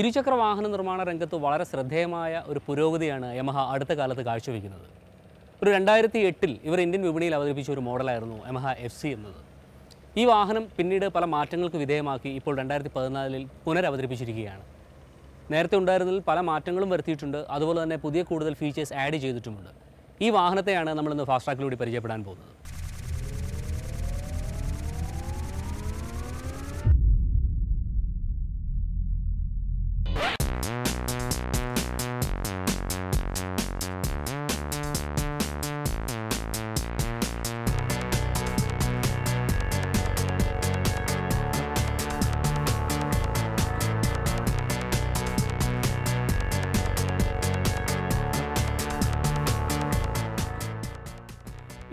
ഇരുചക്ര വാഹന നിർമ്മാണ രംഗത്ത് വളരെ ശ്രദ്ധേയമായ ഒരു പുരോഗതിയാണ് യമഹ അടുത്ത കാലത്ത് കാഴ്ചവെക്കുന്നത്. ഒരു രണ്ടായിരത്തി എട്ടിൽ ഇവർ ഇന്ത്യൻ വിപണിയിൽ അവതരിപ്പിച്ച ഒരു മോഡലായിരുന്നു യമഹ എഫ് സി എന്നത്. ഈ വാഹനം പിന്നീട് പല മാറ്റങ്ങൾക്ക് വിധേയമാക്കി ഇപ്പോൾ രണ്ടായിരത്തി പതിനാലിൽ പുനരവതരിപ്പിച്ചിരിക്കുകയാണ്. നേരത്തെ ഉണ്ടായിരുന്നതിൽ പല മാറ്റങ്ങളും വരുത്തിയിട്ടുണ്ട്. അതുപോലെ തന്നെ പുതിയ കൂടുതൽ ഫീച്ചേഴ്സ് ആഡ് ചെയ്തിട്ടുമുണ്ട്. ഈ വാഹനത്തെയാണ് നമ്മളിന്ന് ഫാസ്റ്റ് ട്രാക്കിലൂടെ പരിചയപ്പെടാൻ പോകുന്നത്.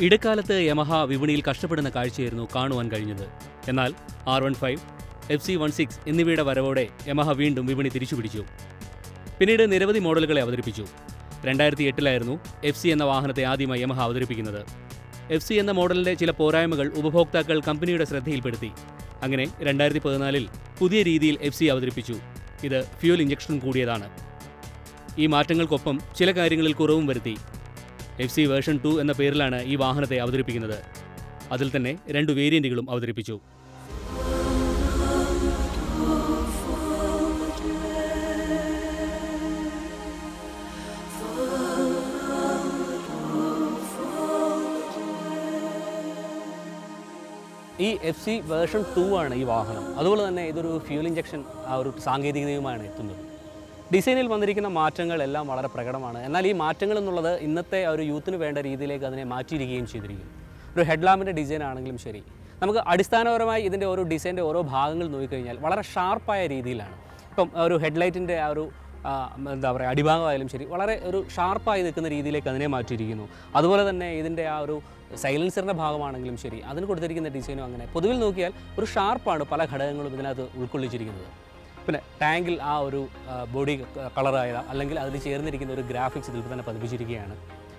ഇടക്കാലത്ത് യമഹ വിപണിയിൽ കഷ്ടപ്പെടുന്ന കാഴ്ചയായിരുന്നു കാണുവാൻ കഴിഞ്ഞത്. എന്നാൽ R one five F C one six എന്നിവയുടെ വരവോടെ യമഹ വീണ്ടും വിപണി തിരിച്ചുപിടിച്ചു. പിന്നീട് നിരവധി മോഡലുകളെ അവതരിപ്പിച്ചു. രണ്ടായിരത്തി എട്ടിലായിരുന്നു എഫ് സി എന്ന വാഹനത്തെ ആദ്യമായി യമഹ അവതരിപ്പിക്കുന്നത്. എഫ് സി എന്ന മോഡലിന്റെ ചില പോരായ്മകൾ ഉപഭോക്താക്കൾ കമ്പനിയുടെ ശ്രദ്ധയിൽപ്പെടുത്തി. അങ്ങനെ രണ്ടായിരത്തി പതിനാലിൽ പുതിയ രീതിയിൽ എഫ് സി അവതരിപ്പിച്ചു. ഇത് ഫ്യൂൽ ഇഞ്ചക്ഷൻ കൂടിയതാണ്. ഈ മാറ്റങ്ങൾക്കൊപ്പം ചില കാര്യങ്ങളിൽ കുറവും വരുത്തി. എഫ് സി വേർഷൻ ടു എന്ന പേരിലാണ് ഈ വാഹനത്തെ അവതരിപ്പിക്കുന്നത്. അതിൽ തന്നെ രണ്ട് വേരിയന്റുകളും അവതരിപ്പിച്ചു. ഈ എഫ് സി വേർഷൻ ടു ആണ് ഈ വാഹനം. അതുപോലെ തന്നെ ഇതൊരു ഫ്യൂൽ ഇഞ്ചക്ഷൻ ആ ഒരു സാങ്കേതികതയുമാണ് എത്തുന്നത്. ഡിസൈനിൽ വന്നിരിക്കുന്ന മാറ്റങ്ങളെല്ലാം വളരെ പ്രകടമാണ്. എന്നാൽ ഈ മാറ്റങ്ങൾ എന്നുള്ളത് ഇന്നത്തെ ഒരു യൂത്തിന് വേണ്ട രീതിയിലേക്ക് അതിനെ മാറ്റിയിരിക്കുകയും ചെയ്തിരിക്കുന്നു. ഒരു ഹെഡ്ലാമ്പിന്റെ ഡിസൈൻ ആണെങ്കിലും ശരി. നമുക്ക് അടിസ്ഥാനപരമായി ഇതിന്റെ ഓരോ ഡിസൈന്റെ ഓരോ ഭാഗങ്ങൾ നോക്കിക്കഴിഞ്ഞാൽ വളരെ ഷാർപ്പായ രീതിയിലാണ്. ഇപ്പം ഒരു ഹെഡ്ലൈറ്റിന്റെ ആ ഒരു എന്താ പറയുക അടിഭാഗമായാലും ശരി വളരെ ഒരു ഷാർപ്പായി നിൽക്കുന്ന രീതിയിലേക്ക് അതിനെ മാറ്റിയിരിക്കുന്നു. അതുപോലെ തന്നെ ഇതിന്റെ ആ ഒരു സൈലൻസറിന്റെ ഭാഗമാണെങ്കിലും ശരി അതിന് കൊടുത്തിരിക്കുന്ന ഡിസൈനും അങ്ങനെ. പൊതുവിൽ നോക്കിയാൽ ഒരു ഷാർപ്പാണ് പല ഘടകങ്ങളും ഇതിനകത്ത് ഉൾക്കൊള്ളിച്ചിരിക്കുന്നത്. പിന്നെ ടാങ്കിൽ ആ ഒരു ബോഡി കളറായ അല്ലെങ്കിൽ അതിൽ ചേർന്നിരിക്കുന്ന ഒരു ഗ്രാഫിക്സ് ഇതിൽ തന്നെ പതിപ്പിച്ചിരിക്കുകയാണ്.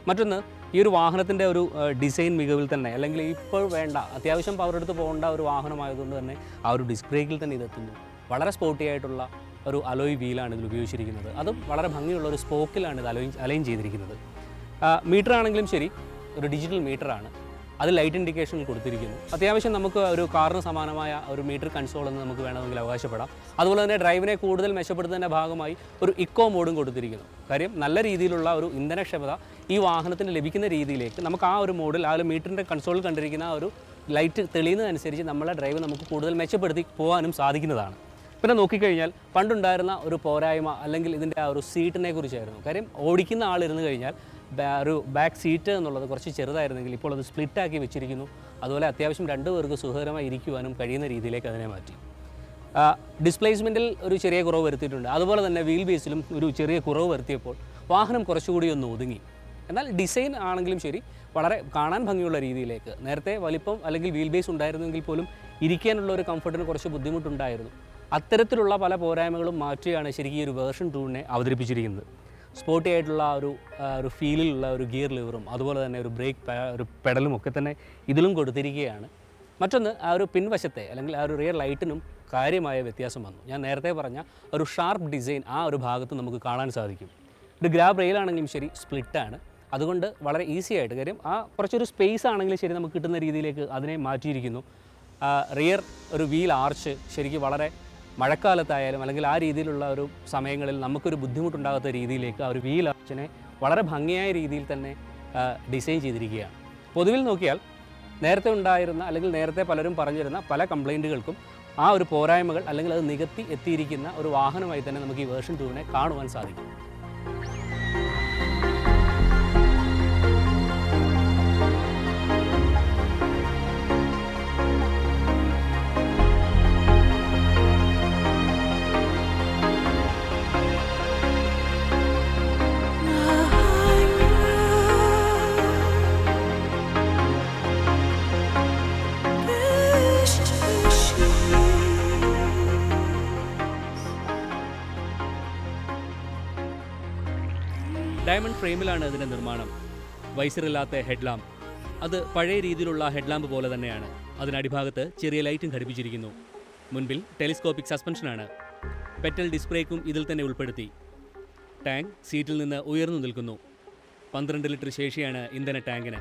മറ്റൊന്ന് ഈ ഒരു വാഹനത്തിന്റെ ഒരു ഡിസൈൻ മികവിൽ തന്നെ അല്ലെങ്കിൽ ഇപ്പോൾ വേണ്ട അത്യാവശ്യം പവർ എടുത്ത് പോകേണ്ട ഒരു വാഹനമായതുകൊണ്ട് തന്നെ ആ ഒരു ഡിസ്പ്ലേക്കിൽ തന്നെ ഇതെത്തുന്നു. വളരെ സ്പോർട്ടി ആയിട്ടുള്ള ഒരു അലോയ് വീലാണ് ഇതിൽ ഉപയോഗിച്ചിരിക്കുന്നത്. അതും വളരെ ഭംഗിയുള്ള ഒരു സ്പോക്കിലാണ് ഇത് അലോയിൻ അലൈൻ ചെയ്തിരിക്കുന്നത്. മീറ്റർ ആണെങ്കിലും ശരി ഒരു ഡിജിറ്റൽ മീറ്ററാണ് അത് ലൈറ്റ് ഇൻഡിക്കേഷനിൽ കൊടുത്തിരിക്കുന്നു. അത്യാവശ്യം നമുക്ക് ഒരു കാറിന് സമാനമായ ഒരു മീറ്റർ കൺസോൾ എന്ന് നമുക്ക് വേണമെങ്കിൽ അവകാശപ്പെടാം. അതുപോലെ തന്നെ ഡ്രൈവിനെ കൂടുതൽ മെച്ചപ്പെടുത്തുന്നതിന്റെ ഭാഗമായി ഒരു ഇക്കോ മോഡും കൊടുത്തിരിക്കുന്നു. കാര്യം നല്ല രീതിയിലുള്ള ഒരു ഇന്ധനക്ഷമത ഈ വാഹനത്തിന് ലഭിക്കുന്ന രീതിയിലേക്ക് നമുക്ക് ആ ഒരു മോഡിൽ ആ ഒരു മീറ്ററിന്റെ കൺസോളിൽ കണ്ടിരിക്കുന്ന ആ ഒരു ലൈറ്റ് തെളിയുന്നതനുസരിച്ച് നമ്മളെ ഡ്രൈവ് നമുക്ക് കൂടുതൽ മെച്ചപ്പെടുത്തി പോകാനും സാധിക്കുന്നതാണ്. പിന്നെ നോക്കിക്കഴിഞ്ഞാൽ പണ്ടുണ്ടായിരുന്ന ഒരു പോരായ്മ അല്ലെങ്കിൽ ഇതിന്റെ ആ ഒരു സീറ്റിനെ കുറിച്ചായിരുന്നു. കാര്യം ഓടിക്കുന്ന ആളിരുന്ന് കഴിഞ്ഞാൽ ഒരു ബാക്ക് സീറ്റ് എന്നുള്ളത് കുറച്ച് ചെറുതായിരുന്നെങ്കിൽ ഇപ്പോൾ അത് സ്പ്ലിറ്റാക്കി വെച്ചിരിക്കുന്നു. അതുപോലെ അത്യാവശ്യം രണ്ട് പേർക്ക് സുഖകരമായി ഇരിക്കുവാനും കഴിയുന്ന രീതിയിലേക്ക് അതിനെ മാറ്റി. ഡിസ്പ്ലേസ്മെന്റിൽ ഒരു ചെറിയ കുറവ് വരുത്തിയിട്ടുണ്ട്. അതുപോലെ തന്നെ വീൽ ബേസിലും ഒരു ചെറിയ കുറവ് വരുത്തിയപ്പോൾ വാഹനം കുറച്ചുകൂടി ഒന്ന് ഒതുങ്ങി. എന്നാൽ ഡിസൈൻ ആണെങ്കിലും ശരി വളരെ കാണാൻ ഭംഗിയുള്ള രീതിയിലേക്ക്. നേരത്തെ വലിപ്പം അല്ലെങ്കിൽ വീൽ ബേസ് ഉണ്ടായിരുന്നെങ്കിൽ പോലും ഇരിക്കാനുള്ള ഒരു കംഫർട്ടിന് കുറച്ച് ബുദ്ധിമുട്ടുണ്ടായിരുന്നു. അത്തരത്തിലുള്ള പല പോരായ്മകളും മാറ്റിയാണ് ശരിക്കും ഈ ഒരു വേർഷൻ ടൂണിനെ അവതരിപ്പിച്ചിരിക്കുന്നത്. സ്പോർട്ടി ആയിട്ടുള്ള ഒരു ഒരു ഫീലിലുള്ള ഒരു ഗിയർ ലിവറും അതുപോലെ തന്നെ ഒരു ബ്രേക്ക് ഒരു പെഡലും ഒക്കെ തന്നെ ഇതിലും കൊടുത്തിരിക്കുകയാണ്. മറ്റൊന്ന് ആ ഒരു പിൻവശത്തെ അല്ലെങ്കിൽ ആ ഒരു റിയർ ലൈറ്റിനും കാര്യമായ വ്യത്യാസം വന്നു. ഞാൻ നേരത്തെ പറഞ്ഞ ഒരു ഷാർപ്പ് ഡിസൈൻ ആ ഒരു ഭാഗത്ത് നമുക്ക് കാണാൻ സാധിക്കും. ഒരു ഗ്രാബ് റെയിലാണെങ്കിലും ശരി സ്പ്ലിറ്റാണ് അതുകൊണ്ട് വളരെ ഈസി ആയിട്ട് കാര്യം ആ കുറച്ചൊരു സ്പേസ് ആണെങ്കിലും ശരി നമുക്ക് കിട്ടുന്ന രീതിയിലേക്ക് അതിനെ മാറ്റിയിരിക്കുന്നു. റിയർ ഒരു വീൽ ആർച്ച് ശരിക്കും വളരെ മഴക്കാലത്തായാലും അല്ലെങ്കിൽ ആ രീതിയിലുള്ള ഒരു സമയങ്ങളിൽ നമുക്കൊരു ബുദ്ധിമുട്ടുണ്ടാകാത്ത രീതിയിലേക്ക് ആ ഒരു വീൽ ആർച്ചിനെ വളരെ ഭംഗിയായ രീതിയിൽ തന്നെ ഡിസൈൻ ചെയ്തിരിക്കുകയാണ്. പൊതുവിൽ നോക്കിയാൽ നേരത്തെ ഉണ്ടായിരുന്ന അല്ലെങ്കിൽ നേരത്തെ പലരും പറഞ്ഞിരുന്ന പല കംപ്ലൈന്റുകൾക്കും ആ ഒരു പോരായ്മകൾ അല്ലെങ്കിൽ അത് നികത്തി എത്തിയിരിക്കുന്ന ഒരു വാഹനമായി തന്നെ നമുക്ക് ഈ വേർഷൻ ടൂവിനെ കാണുവാൻ സാധിക്കും. ഡയമണ്ട് ഫ്രെയിമിലാണ് ഇതിന്റെ നിർമ്മാണം. വൈസറില്ലാത്ത ഹെഡ്ലാമ്പ്. അത് പഴയ രീതിയിലുള്ള ഹെഡ്ലാമ്പ് പോലെ തന്നെയാണ്. അതിനടിഭാഗത്ത് ചെറിയ ലൈറ്റും ഘടിപ്പിച്ചിരിക്കുന്നു. മുൻപിൽ ടെലിസ്കോപ്പിക് സസ്പെൻഷനാണ്. പെറ്റൽ ഡിസ്ക്രേക്കും ഇതിൽ തന്നെ ഉൾപ്പെടുത്തി. ടാങ്ക് സീറ്റിൽ നിന്ന് ഉയർന്നു നിൽക്കുന്നു. പന്ത്രണ്ട് ലിറ്റർ ശേഷിയാണ് ഇന്ധന ടാങ്കിന്.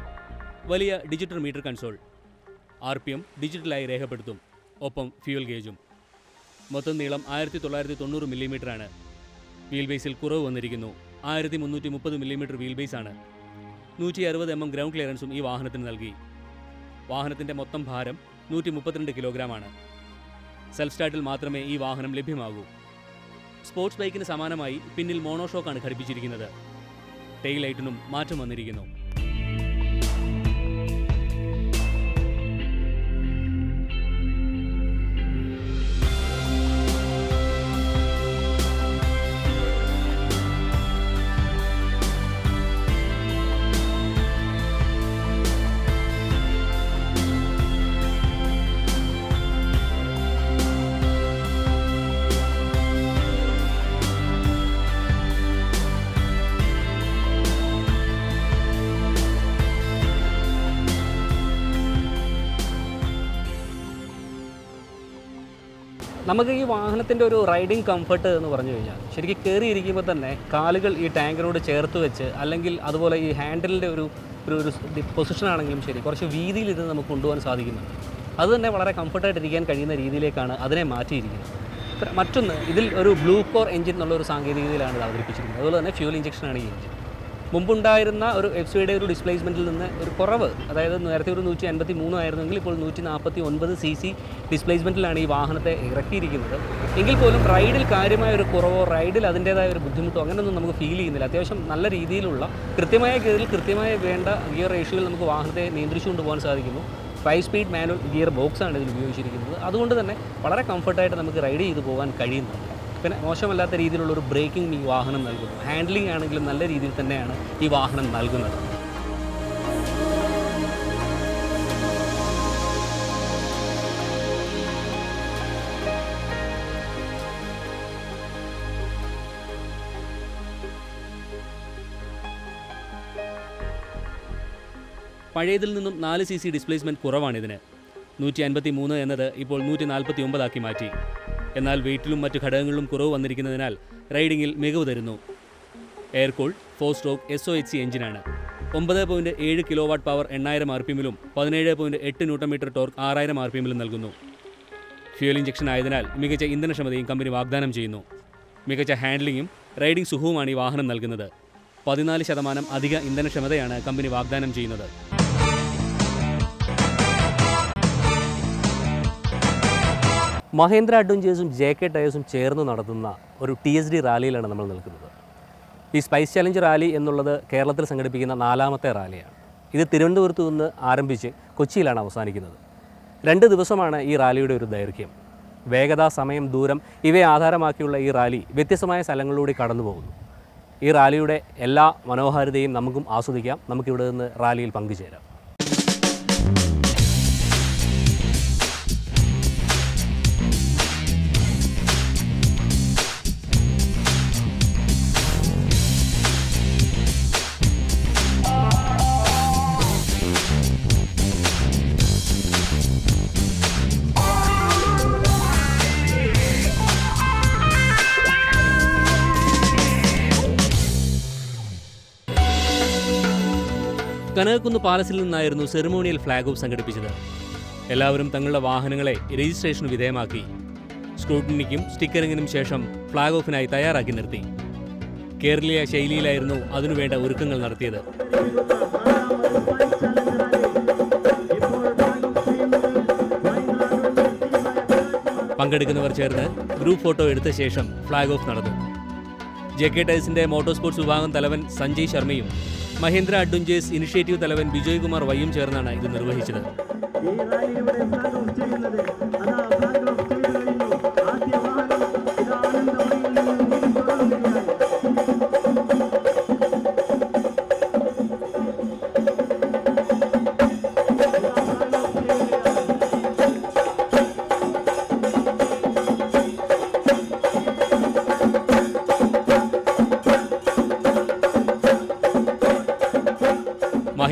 വലിയ digital meter console. R P M ഡിജിറ്റലായി രേഖപ്പെടുത്തും. ഒപ്പം ഫ്യൂൽ ഗേജും. മൊത്തം നീളം ആയിരത്തി തൊള്ളായിരത്തി തൊണ്ണൂറ് മില്ലിമീറ്ററാണ്. വീൽ ബേസിൽ കുറവ് വന്നിരിക്കുന്നു. ആയിരത്തി മുന്നൂറ്റി മുപ്പത് മില്ലിമീറ്റർ വീൽ ബേസാണ് നൂറ്റി അറുപത് എം എം ഗ്രൗണ്ട് ക്ലിയറൻസും ഈ വാഹനത്തിന് നൽകി. വാഹനത്തിന്റെ മൊത്തം ഭാരം നൂറ്റി മുപ്പത്തിരണ്ട് കിലോഗ്രാമാണ് സെൽഫ് സ്റ്റാർട്ടിൽ മാത്രമേ ഈ വാഹനം ലഭ്യമാകൂ. സ്പോർട്സ് ബൈക്കിന് സമാനമായി പിന്നിൽ മോണോഷോക്കാണ് ഘടിപ്പിച്ചിരിക്കുന്നത്. ടെയിൽ ലൈറ്റിനും മാറ്റം വന്നിരിക്കുന്നു. നമുക്ക് ഈ വാഹനത്തിന്റെ ഒരു റൈഡിംഗ് കംഫർട്ട് എന്ന് പറഞ്ഞു കഴിഞ്ഞാൽ ശരിക്കും കയറിയിരിക്കുമ്പോൾ തന്നെ കാലുകൾ ഈ ടാങ്കിനോട് ചേർത്ത് വെച്ച് അല്ലെങ്കിൽ അതുപോലെ ഈ ഹാൻഡിലിന്റെ ഒരു ഒരു ഒരു പൊസിഷൻ ആണെങ്കിലും ശരി കുറച്ച് വീതിയിൽ ഇത് നമുക്ക് കൊണ്ടുപോകാൻ സാധിക്കുന്നുണ്ട്. അത് തന്നെ വളരെ കംഫർട്ടായിട്ട് ഇരിക്കാൻ കഴിയുന്ന രീതിയിലേക്കാണ് അതിനെ മാറ്റിയിരിക്കുന്നത്. മറ്റൊന്ന് ഇതിൽ ഒരു ബ്ലൂ കോർ എഞ്ചിൻ എന്നുള്ള ഒരു സാങ്കേതികതയിലാണ് ഇത് അവതരിപ്പിച്ചിരിക്കുന്നത്. അതുപോലെ തന്നെ ഫ്യൂൽ ഇഞ്ചക്ഷനാണ് ഈ എഞ്ചിൻ മുമ്പുണ്ടായിരുന്ന ഒരു എഫ് സിയുടെ ഒരു ഡിസ്പ്ലേസ്മെന്റിൽ നിന്ന് ഒരു കുറവ് അതായത് നേരത്തെ ഒരു നൂറ്റി അൻപത്തി മൂന്ന് ആയിരുന്നെങ്കിൽ ഇപ്പോൾ നൂറ്റി നാൽപ്പത്തി ഒൻപത് സി സി ഡിസ്പ്ലേസ്മെന്റിലാണ് ഈ വാഹനത്തെ ഇറക്കിയിരിക്കുന്നത്. എങ്കിൽ പോലും റൈഡിൽ കാര്യമായ ഒരു കുറവോ റൈഡിൽ അതിന്റേതായ ഒരു ബുദ്ധിമുട്ടോ അങ്ങനെയൊന്നും നമുക്ക് ഫീൽ ചെയ്യുന്നില്ല. അത്യാവശ്യം നല്ല രീതിയിലുള്ള കൃത്യമായ ഗിയറിൽ കൃത്യമായ വേണ്ട ഗിയർ റേഷ്യോയിൽ നമുക്ക് വാഹനത്തെ നിയന്ത്രിച്ചുകൊണ്ട് പോകാൻ സാധിക്കുന്നു. ഫൈവ് സ്പീഡ് മാനുവൽ ഗിയർ ബോക്സാണ് ഇതിൽ ഉപയോഗിച്ചിരിക്കുന്നത്. അതുകൊണ്ട് തന്നെ വളരെ കംഫർട്ടായിട്ട് നമുക്ക് റൈഡ് ചെയ്ത് പോകാൻ കഴിയുന്നുണ്ട്. പിന്നെ മോശമല്ലാത്ത രീതിയിലുള്ള ഒരു ബ്രേക്കിംഗ് ഈ വാഹനം നൽകുന്നു. ഹാൻഡ്ലിംഗ് ആണെങ്കിലും നല്ല രീതിയിൽ തന്നെയാണ് ഈ വാഹനം നൽകുന്നത്. പഴയതിൽ നിന്നും നാല് സി സി ഡിസ്പ്ലേസ്മെന്റ് കുറവാണിതിന് നൂറ്റി അൻപത്തി മൂന്ന് എന്നത് ഇപ്പോൾ നൂറ്റി നാൽപ്പത്തി ഒമ്പതാക്കി മാറ്റി. എന്നാൽ വെയിറ്റിലും മറ്റു ഘടകങ്ങളിലും കുറവ് വന്നിരിക്കുന്നതിനാൽ റൈഡിങ്ങിൽ മികവ് തരുന്നു. Air cool four stroke S O H C എഞ്ചിനാണ്. ഒമ്പത് പോയിന്റ് ഏഴ് കിലോ വാട്ട് പവർ എണ്ണായിരം ആർ പി എമ്മിലും പതിനേഴ് പോയിന്റ് എട്ട് ന്യൂട്ടൺ മീറ്റർ ടോർക്ക് ആറായിരം ആർ പി എമ്മിലും നൽകുന്നു. ഫ്യൂൽ ഇഞ്ചക്ഷൻ ആയതിനാൽ മികച്ച ഇന്ധനക്ഷമതയും കമ്പനി വാഗ്ദാനം ചെയ്യുന്നു. മികച്ച ഹാൻഡ്ലിങ്ങും റൈഡിംഗ് സുഖവുമാണ് ഈ വാഹനം നൽകുന്നത്. പതിനാല് ശതമാനം അധിക ഇന്ധനക്ഷമതയാണ് കമ്പനി വാഗ്ദാനം ചെയ്യുന്നത്. മഹേന്ദ്ര അഡ്വഞ്ചേഴ്സും ജെ കെ ടയേഴ്സും ചേർന്ന് നടത്തുന്ന ഒരു ടി എസ് ഡി റാലിയിലാണ് നമ്മൾ നിൽക്കുന്നത്. ഈ സ്പൈസ് ചലഞ്ച് റാലി എന്നുള്ളത് കേരളത്തിൽ സംഘടിപ്പിക്കുന്ന നാലാമത്തെ റാലിയാണ്. ഇത് തിരുവനന്തപുരത്ത് നിന്ന് ആരംഭിച്ച് കൊച്ചിയിലാണ് അവസാനിക്കുന്നത്. രണ്ട് ദിവസമാണ് ഈ റാലിയുടെ ഒരു ദൈർഘ്യം. വേഗത സമയം ദൂരം ഇവയെ ആധാരമാക്കിയുള്ള ഈ റാലി വ്യത്യസ്തമായ സ്ഥലങ്ങളിലൂടെ കടന്നു പോകുന്നു ഈ റാലിയുടെ എല്ലാ മനോഹാരിതയും നമുക്കും ആസ്വദിക്കാം. നമുക്കിവിടെ നിന്ന് റാലിയിൽ പങ്കുചേരാം. കനകക്കുന്ന് പാലസിൽ നിന്നായിരുന്നു സെറിമോണിയൽ ഫ്ലാഗ് ഓഫ് സംഘടിപ്പിച്ചത്. എല്ലാവരും തങ്ങളുടെ വാഹനങ്ങളെ രജിസ്ട്രേഷന് വിധേയമാക്കി. സ്ക്രൂട്ടിനിക്കും സ്റ്റിക്കറിങ്ങിനും ശേഷം ഫ്ളാഗ് ഓഫിനായി തയ്യാറാക്കി നിർത്തി. കേരളീയ ശൈലിയിലായിരുന്നു അതിനുവേണ്ട ഒരുക്കങ്ങൾ നടത്തിയത്. പങ്കെടുക്കുന്നവർ ചേർന്ന് ഗ്രൂപ്പ് ഫോട്ടോ എടുത്ത ശേഷം ഫ്ളാഗ് ഓഫ് നടന്നു. ജെ കെ ടൈസിന്റെ മോട്ടോർ സ്പോർട്സ് വിഭാഗം തലവൻ സഞ്ജയ് ശർമ്മയും മഹേന്ദ്ര അഡ്വഞ്ചേഴ്സ് ഇനിഷ്യേറ്റീവ് തലവൻ ബിജോയ് കുമാർ വൈയും ചേർന്നാണ് ഇത് നിർവഹിച്ചത്.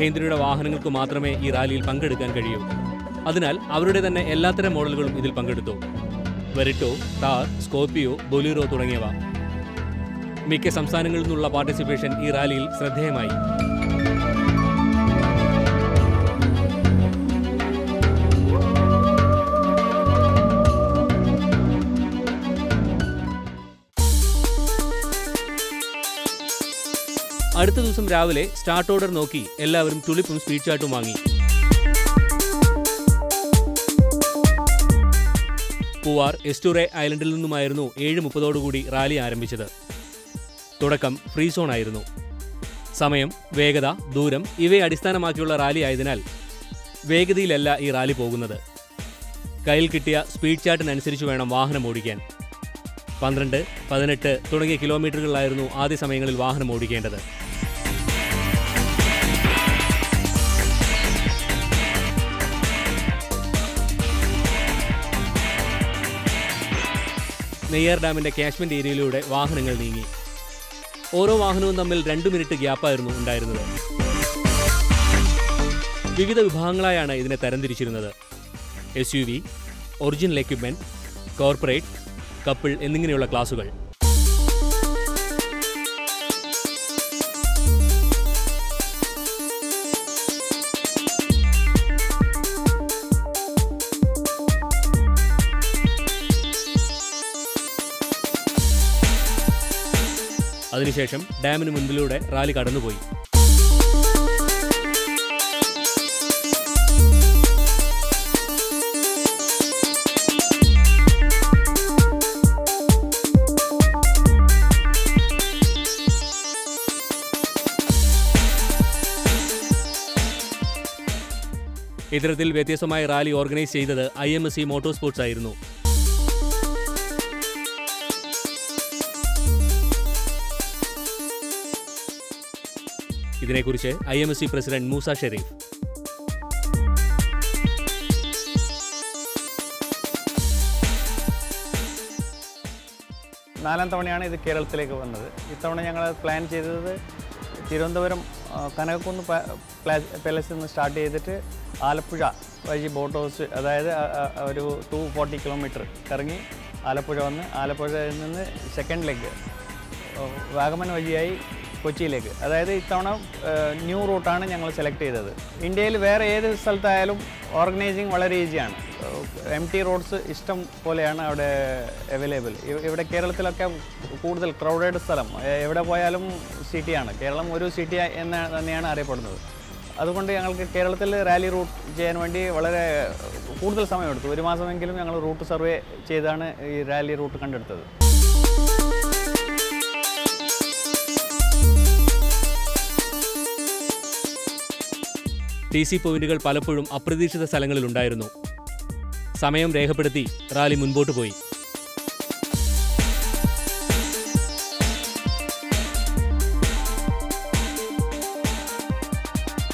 മഹേന്ദ്രയുടെ വാഹനങ്ങൾക്ക് മാത്രമേ ഈ റാലിയിൽ പങ്കെടുക്കാൻ കഴിയൂ. അതിനാൽ അവരുടെ തന്നെ എല്ലാത്തരം മോഡലുകളും ഇതിൽ പങ്കെടുത്തു. വെറിറ്റോ താർ സ്കോർപിയോ ബൊലീറോ തുടങ്ങിയവ. മിക്ക സംസ്ഥാനങ്ങളിൽ നിന്നുള്ള പാർട്ടിസിപ്പേഷൻ ഈ റാലിയിൽ ശ്രദ്ധേയമായി. രാവിലെ സ്റ്റാർട്ട് ഓർഡർ നോക്കി എല്ലാവരും തുളിപ്പും സ്പീഡ് ചാട്ടും വാങ്ങി. പൂവാർ എസ്റ്റുറെ ഐലൻഡിൽ നിന്നുമായിരുന്നു ഏഴ് മുപ്പതോടുകൂടി റാലി ആരംഭിച്ചത്. തുടക്കം ഫ്രീ സോൺ ആയിരുന്നു. സമയം വേഗത ദൂരം ഇവയെ അടിസ്ഥാനമാക്കിയുള്ള റാലി ആയതിനാൽ വേഗതയിലല്ല ഈ റാലി പോകുന്നത്. കയ്യിൽ കിട്ടിയ സ്പീഡ് ചാർട്ടിനനുസരിച്ച് വേണം വാഹനം ഓടിക്കാൻ. പന്ത്രണ്ട് പതിനെട്ട് തുടങ്ങിയ കിലോമീറ്ററുകളിലായിരുന്നു ആദ്യ സമയങ്ങളിൽ വാഹനം ഓടിക്കേണ്ടത്. നെയ്യാർ ഡാമിന്റെ കാശ്മീർ ഏരിയയിലൂടെ വാഹനങ്ങൾ നീങ്ങി. ഓരോ വാഹനവും തമ്മിൽ രണ്ടു മിനിറ്റ് ഗ്യാപ്പായിരുന്നു ഉണ്ടായിരുന്നത്. വിവിധ വിഭാഗങ്ങളായാണ് ഇതിനെ തരംതിരിച്ചിരുന്നത്. S U V original equipment corporate couple എന്നിങ്ങനെയുള്ള ക്ലാസുകൾ അതിനുശേഷം ഡാമിന് മുൻപിലൂടെ റാലി കടന്നുപോയി. ഇത്തരത്തിൽ വ്യത്യസ്തമായ റാലി ഓർഗനൈസ് ചെയ്തത് I M S C motor sports ആയിരുന്നു. ഇതിനെക്കുറിച്ച് I M S C president Moosa Sharif. നാലാം തവണയാണ് ഇത് കേരളത്തിലേക്ക് വന്നത്. ഇത്തവണ ഞങ്ങൾ പ്ലാൻ ചെയ്തത് തിരുവനന്തപുരം കനകക്കുന്ന് പാലസിൽ നിന്ന് സ്റ്റാർട്ട് ചെയ്തിട്ട് ആലപ്പുഴ വഴി ബോട്ട് ഹൗസ് അതായത് ഒരു ടു ഫോർട്ടി കിലോമീറ്റർ കറങ്ങി ആലപ്പുഴ വന്ന് ആലപ്പുഴയിൽ നിന്ന് സെക്കൻഡ് ലെഗ് വാഗമൻ വഴിയായി കൊച്ചിയിലേക്ക്. അതായത് ഇത്തവണ ന്യൂ റൂട്ടാണ് ഞങ്ങൾ സെലക്ട് ചെയ്തത്. ഇന്ത്യയിൽ വേറെ ഏത് സ്ഥലത്തായാലും ഓർഗനൈസിങ് വളരെ ഈസിയാണ് എം ടി റോഡ്സ് ഇഷ്ടം പോലെയാണ് അവിടെ അവൈലബിൾ ഇവിടെ കേരളത്തിലൊക്കെ കൂടുതൽ ക്രൗഡഡ് സ്ഥലം. എവിടെ പോയാലും സിറ്റിയാണ് കേരളം ഒരു സിറ്റി എന്ന് തന്നെയാണ് അറിയപ്പെടുന്നത്. അതുകൊണ്ട് ഞങ്ങൾക്ക് കേരളത്തിൽ റാലി റൂട്ട് ചെയ്യാൻ വേണ്ടി വളരെ കൂടുതൽ സമയമെടുത്തു. ഒരു മാസമെങ്കിലും ഞങ്ങൾ റൂട്ട് സർവേ ചെയ്താണ് ഈ റാലി റൂട്ട് കണ്ടെടുത്തത്. ടി സി പോയിന്റുകൾ പലപ്പോഴും അപ്രതീക്ഷിത സ്ഥലങ്ങളിലുണ്ടായിരുന്നു. സമയം രേഖപ്പെടുത്തി റാലി മുൻപോട്ട് പോയി.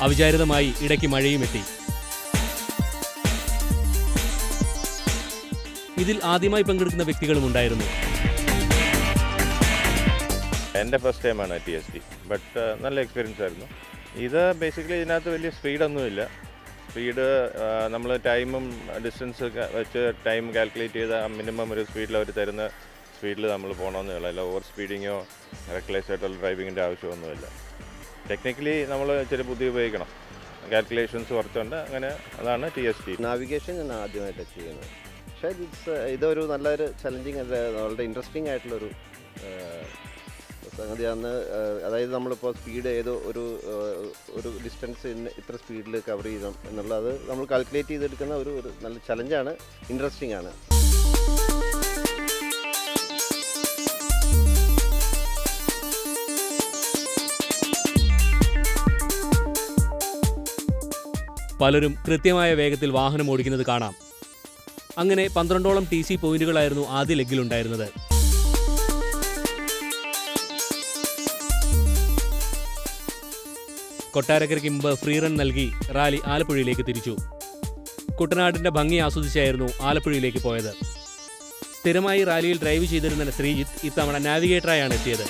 അവിചാരിതമായി ഇടയ്ക്ക് മഴയും എത്തി. ഇതിൽ ആദ്യമായി പങ്കെടുക്കുന്ന വ്യക്തികളും ഉണ്ടായിരുന്നു. എന്റെ ഫസ്റ്റ് ടൈമാണ് ടി എസ് ടി ബട്ട് നല്ല എക്സ്പീരിയൻസ് ആയിരുന്നു. ഇത് ബേസിക്കലി ഇതിനകത്ത് വലിയ സ്പീഡൊന്നുമില്ല സ്പീഡ് നമ്മൾ ടൈമും ഡിസ്റ്റൻസ് വെച്ച് ടൈം കാൽക്കുലേറ്റ് ചെയ്ത മിനിമം ഒരു സ്പീഡിൽ അവർ തരുന്ന സ്പീഡിൽ നമ്മൾ പോകണമെന്നേ ഉള്ളൂ. അല്ല ഓവർ സ്പീഡിങ്ങോ റെക്ലെസ് ആയിട്ടുള്ള ഡ്രൈവിങ്ങിന്റെ ആവശ്യമൊന്നുമില്ല ടെക്നിക്കലി നമ്മൾ ഇച്ചിരി ബുദ്ധി ഉപയോഗിക്കണം. കാൽക്കുലേഷൻസ് കുറച്ചുണ്ട് അങ്ങനെ അതാണ് ടി എസ് ടി നാവിഗേഷൻ ഞാൻ ആദ്യമായിട്ട് ചെയ്യുന്നത്. പക്ഷേ ഇറ്റ്സ് ഇതൊരു നല്ലൊരു ചലഞ്ചിങ് വളരെ ഇൻട്രസ്റ്റിംഗ് ആയിട്ടുള്ളൊരു സംഗതിയാണ് അതായത് നമ്മളിപ്പോൾ സ്പീഡ് ഏത് ഒരു ഒരു ഡിസ്റ്റൻസ് ഇത്ര സ്പീഡിൽ കവർ ചെയ്യണം എന്നുള്ളത് നമ്മൾ കാൽക്കുലേറ്റ് ചെയ്തെടുക്കുന്ന ഒരു ഒരു നല്ല ചലഞ്ചാണ് ഇൻട്രസ്റ്റിംഗ് ആണ്. പലരും കൃത്യമായ വേഗത്തിൽ വാഹനം ഓടിക്കുന്നത് കാണാം. അങ്ങനെ പന്ത്രണ്ടോളം ടി സി പോയിന്റുകളായിരുന്നു ആദ്യ ലെഗിലുണ്ടായിരുന്നത് കൊട്ടാരക്കരയ്ക്ക് മുമ്പ് ഫ്രീ റൺ നൽകി റാലി ആലപ്പുഴയിലേക്ക് തിരിച്ചു. കുട്ടനാടിന്റെ ഭംഗി ആസ്വദിച്ചായിരുന്നു ആലപ്പുഴയിലേക്ക് പോയത്. സ്ഥിരമായി റാലിയിൽ ഡ്രൈവ് ചെയ്തിരുന്ന ശ്രീജിത്ത് ഇത്തവണ നാവിഗേറ്ററായാണ് എത്തിയത്.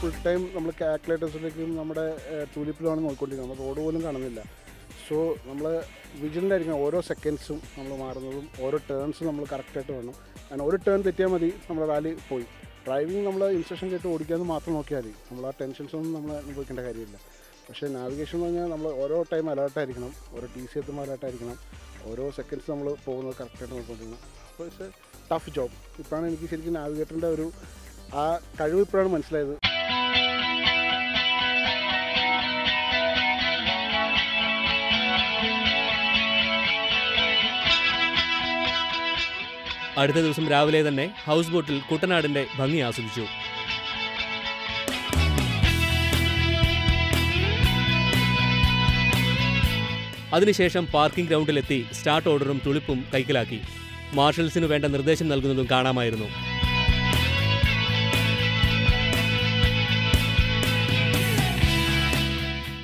ഫുൾ ടൈം നമ്മൾ കാൽക്കുലേറ്റേഴ്സിലേക്കും നമ്മുടെ ടൂലിപ്പിലുമാണ് നോക്കിക്കൊണ്ടിരിക്കുന്നത്. റോഡ് പോലും കാണുന്നില്ല. സോ നമ്മൾ വിജിലന്റ് ആയിരിക്കണം. ഓരോ സെക്കൻഡ്സും നമ്മൾ മാറുന്നതും ഓരോ ടേൺസും നമ്മൾ കറക്റ്റായിട്ട് വേണം. കാരണം ഒരു ടേൺ തെറ്റിയാൽ മതി നമ്മുടെ റാലി പോയി. ഡ്രൈവിംഗ് നമ്മൾ ഇൻസ്ട്രക്ഷൻ കേട്ട് ഓടിക്കാമെന്ന് മാത്രം നോക്കിയാൽ മതി. നമ്മൾ ആ ടെൻഷൻസൊന്നും നമ്മൾ അനുഭവിക്കേണ്ട കാര്യമില്ല. പക്ഷേ നാവിഗേഷൻ എന്ന് പറഞ്ഞാൽ നമ്മൾ ഓരോ ടൈം അലേർട്ടായിരിക്കണം ഓരോ ടി സി എത്തുമ്പോൾ അലേർട്ടായിരിക്കണം ഓരോ സെക്കൻഡ്സ് നമ്മൾ പോകുന്നത് കറക്റ്റായിട്ട് നോക്കിക്കൊണ്ടിരിക്കണം. അപ്പോൾ ഇറ്റ്സ് എ ടഫ് ജോബ് ഇപ്പോഴാണ് എനിക്ക് ശരിക്കും നാവിഗേറ്ററിന്റെ ഒരു ആ കഴിവ് ഇപ്പോഴാണ് മനസ്സിലായത്. അടുത്ത ദിവസം രാവിലെ തന്നെ ഹൗസ് ബോട്ടിൽ കുട്ടനാടിന്റെ ഭംഗി ആസ്വദിച്ചു. അതിനുശേഷം പാർക്കിംഗ് ഗ്രൗണ്ടിലെത്തി സ്റ്റാർട്ട് ഓർഡറും തുളിപ്പും കൈക്കലാക്കി. മാർഷൽസിനു വേണ്ട നിർദ്ദേശം നൽകുന്നതും കാണാമായിരുന്നു.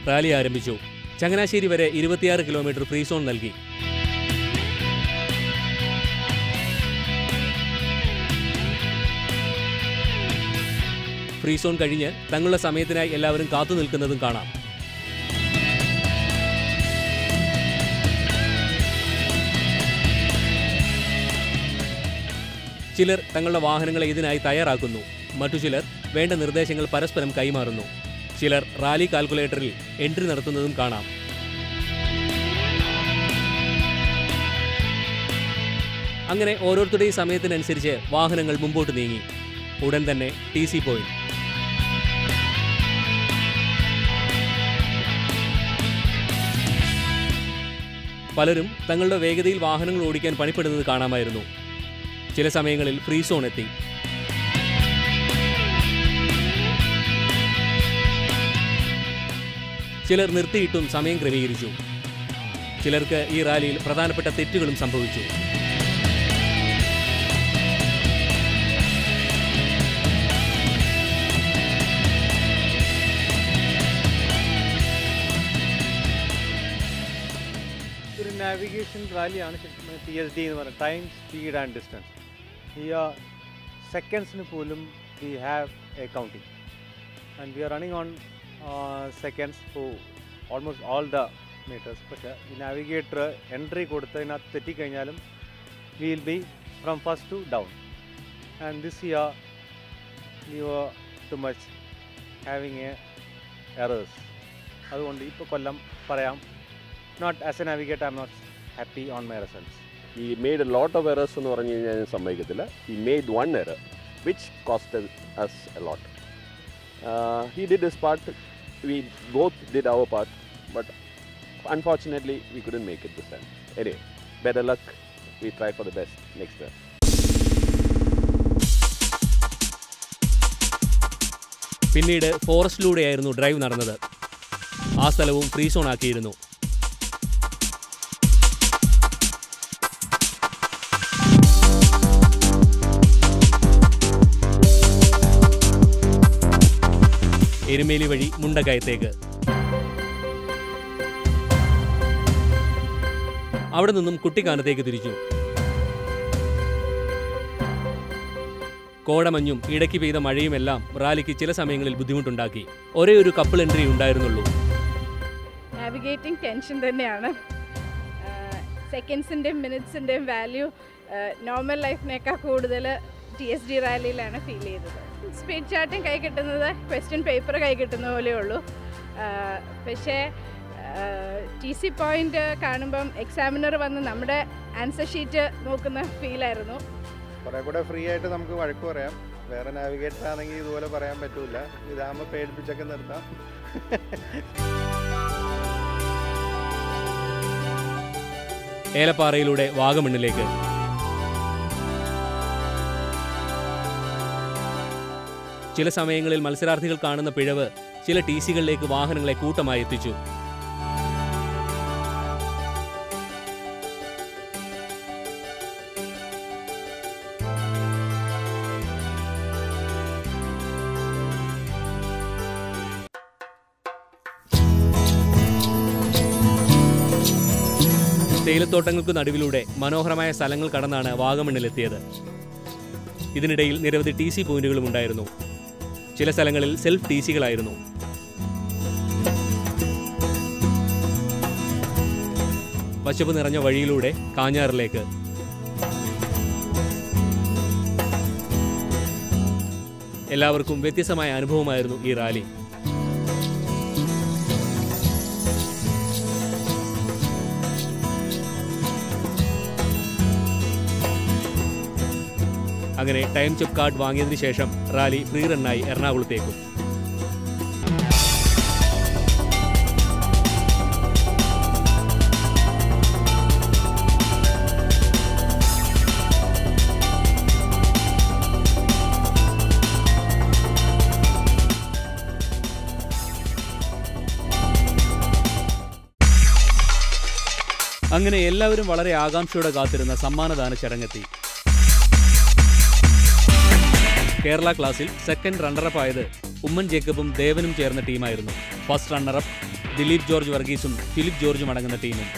റാലി ആരംഭിച്ചു. ചങ്ങനാശ്ശേരി വരെ ഇരുപത്തിയാറ് കിലോമീറ്റർ ഫ്രീ സോൺ നൽകി. ഫ്രീ സോൺ കഴിഞ്ഞ് തങ്ങളുടെ സമയത്തിനായി എല്ലാവരും കാത്തു നിൽക്കുന്നതും കാണാം. ചിലർ തങ്ങളുടെ വാഹനങ്ങളെ ഇതിനായി തയ്യാറാക്കുന്നു. മറ്റു ചിലർ വേണ്ട നിർദ്ദേശങ്ങൾ പരസ്പരം കൈമാറുന്നു. ചിലർ റാലി കാൽക്കുലേറ്ററിൽ എൻട്രി നടത്തുന്നതും കാണാം. അങ്ങനെ ഓരോരുത്തരുടെയും സമയത്തിനനുസരിച്ച് വാഹനങ്ങൾ മുമ്പോട്ട് നീങ്ങി. ഉടൻ തന്നെ ടി സി പോയിന്റ് പലരും തങ്ങളുടെ വേഗതയിൽ വാഹനങ്ങൾ ഓടിക്കാൻ പണിപ്പെടുന്നത് കാണാമായിരുന്നു. ചില സമയങ്ങളിൽ ഫ്രീ സോൺ എത്തി. ചിലർ നിർത്തിയിട്ടും സമയം ക്രമീകരിച്ചു. ചിലർക്ക് ഈ റാലിയിൽ പ്രധാനപ്പെട്ട തെറ്റുകളും സംഭവിച്ചു. ഒരു നാവിഗേഷൻ റാലിയാണ് ടി എസ് ഡി എന്ന് പറയുന്നത്. ടൈം സ്പീഡ് ആൻഡ് ഡിസ്റ്റൻസ് ഈ സെക്കൻഡ്സിന് പോലും we have a counting and we are running on seconds for almost all the metres പക്ഷേ ഈ നാവിഗേറ്റർ എൻട്രി കൊടുത്ത് ഇതിനകത്ത് തെറ്റിക്കഴിഞ്ഞാലും will be from first to down and this year you are too much having a errors അതുകൊണ്ട് ഇപ്പോൾ കൊല്ലം പറയാം. Not as a navigator I'm not happy on my results he made lot of errors എന്ന് പറഞ്ഞു കഴിഞ്ഞാൽ ഞാൻ സമ്മതിക്കത്തില്ല. He made one error which cost us a lot he did his part we both did our part but unfortunately we couldn't make it this time any better luck we try for the best next time പിന്നീട് ഫോറസ്റ്റിലൂടെയായിരുന്നു drive നടന്നത്. ആ സ്ഥലവും free zone ആക്കിയിരുന്നു. Erumeli വഴി മുണ്ടക്കയത്തേക്ക്. അവിടെ നിന്നും കുട്ടിക്കാനത്തേക്ക് തിരിച്ചു. കോടമഞ്ഞും ഇടയ്ക്ക് പെയ്ത മഴയുമെല്ലാം റാലിക്ക് ചില സമയങ്ങളിൽ ബുദ്ധിമുട്ടുണ്ടാക്കി. ഒരേ ഒരു കപ്പിൾ എൻട്രി ഉണ്ടായിരുന്നുള്ളൂ. നാവിഗേറ്റിംഗ് ടെൻഷൻ തന്നെയാണ്. സെക്കൻഡ്സിന്റെയും മിനിറ്റ്സിന്റെയും വാല്യൂ നോർമൽ ലൈഫിനേക്കാൾ കൂടുതൽ ടി എസ് ഡി റാലിയിലാണ് ഫീൽ ചെയ്തത്. സ്പീഡ് ചാർട്ടും കൈ കിട്ടുന്നത് ക്വസ്റ്റ്യൻ പേപ്പർ കൈ കിട്ടുന്ന പോലെ ഉള്ളൂ. പക്ഷേ ടി സി പോയിന്റ് കാണുമ്പം എക്സാമിനർ വന്ന് നമ്മുടെ ആൻസർ ഷീറ്റ് നോക്കുന്ന ഫീലായിരുന്നു കുറെ കൂടെ ഫ്രീ ആയിട്ട് നമുക്ക് വഴക്ക് പറയാം. വേറെ നാവിഗേറ്റർ ആണെങ്കിൽ ഇതുപോലെ പറയാൻ പറ്റൂല. ഇതാകുമ്പോൾ പേടിപ്പിച്ചൊക്കെ നിർത്താം. ഏലപ്പാറയിലൂടെ വാഗമണ്ണിലേക്ക് ചില സമയങ്ങളിൽ മത്സരാർത്ഥികൾ കാണുന്ന പിഴവ് ചില ടി സികളിലേക്ക് വാഹനങ്ങളെ കൂട്ടമായി എത്തിച്ചു. തേയിലത്തോട്ടങ്ങൾക്ക് നടുവിലൂടെ മനോഹരമായ സ്ഥലങ്ങൾ കടന്നാണ് വാഗമണ്ണിലെത്തിയത്. ഇതിനിടയിൽ നിരവധി ടി സി പോയിന്റുകളും ഉണ്ടായിരുന്നു. ചില സ്ഥലങ്ങളിൽ സെൽഫ് ടി സികളായിരുന്നു പശുപ്പ് നിറഞ്ഞ വഴിയിലൂടെ കാഞ്ഞാറിലേക്ക്. എല്ലാവർക്കും വ്യത്യസ്തമായ അനുഭവമായിരുന്നു ഈ റാലി. അങ്ങനെ ടൈം ചെപ്പ് കാർഡ് വാങ്ങിയതിനു ശേഷം റാലി ഫ്രീ റണ്ണായി എറണാകുളത്തേക്കും. അങ്ങനെ എല്ലാവരും വളരെ ആകാംക്ഷയോടെ കാത്തിരുന്ന സമ്മാനദാന ചടങ്ങെത്തി. കേരള ക്ലാസിൽ സെക്കൻഡ് റണ്ണറപ്പ് ആയത് ഉമ്മൻ ജേക്കബും ദേവനും ചേർന്ന ടീമായിരുന്നു. First runner up Dileep George വർഗീസും Philip ജോർജും അടങ്ങുന്ന ടീമും.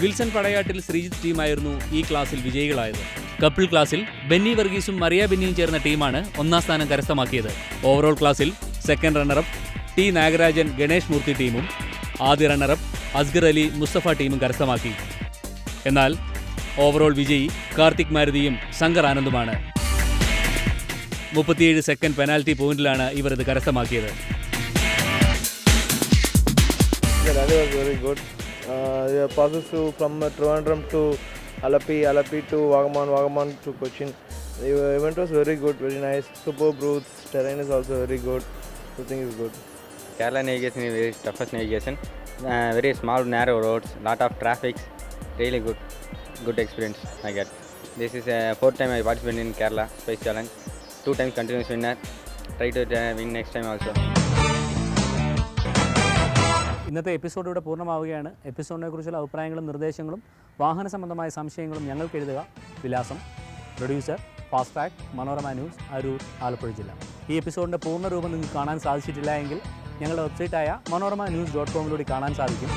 വിൽസൺ പടയാട്ടിൽ ശ്രീജിത്ത് ടീമായിരുന്നു ഈ ക്ലാസിൽ വിജയികളായത്. കപ്പിൾ ക്ലാസിൽ ബെന്നി വർഗീസും മറിയ ബെന്നിയും ചേർന്ന ടീമാണ് ഒന്നാം സ്ഥാനം കരസ്ഥമാക്കിയത്. ഓവറോൾ ക്ലാസിൽ second runner up T Nagarajan Ganesh Murthy ടീമും ആദ്യ റണ്ണറപ്പ് അസ്ഗർ അലി മുസ്തഫ ടീമും കരസ്ഥമാക്കി. എന്നാൽ ഓവറോൾ വിജയി കാർത്തിക് മാരുതിയും ശങ്കർ ആനന്ദുമാണ്. മുപ്പത്തിയേഴ് സെക്കൻഡ് പെനാൽറ്റി പോയിന്റിലാണ് ഇവർ ഇത് കരസ്ഥമാക്കിയത് Trivandrum to Alleppey Alleppey to Vagamon Vagamon to Cochin event was very good very nice super booths terrain is also very good thing is good Kerala navigation is very toughest navigation. Uh, very small, narrow roads, lot of traffic. Really good, good experience I get. This is a fourth time I participated in Kerala Space Challenge. Two times continuous winner. Try to uh, win next time also. ഇന്നത്തെ episode ഇവിടെ പൂർണമാവുകയാണ് എപ്പിസോഡിനെ കുറിച്ചുള്ള അഭിപ്രായങ്ങളും നിർദ്ദേശങ്ങളും വാഹന സംബന്ധമായ സംശയങ്ങളും ഞങ്ങൾക്ക് എഴുതുക വിലാസം producer fast track Manorama news Aroor Alappuzha ജില്ല ഈ എപ്പിസോഡിന്റെ പൂർണ രൂപം നിങ്ങൾക്ക് കാണാൻ സാധിച്ചിട്ടില്ല എങ്കിൽ ഞങ്ങളുടെ വെബ്സൈറ്റായ മനോരമ ന്യൂസ് ഡോട്ട് കോമിലൂടെ കാണാൻ സാധിക്കും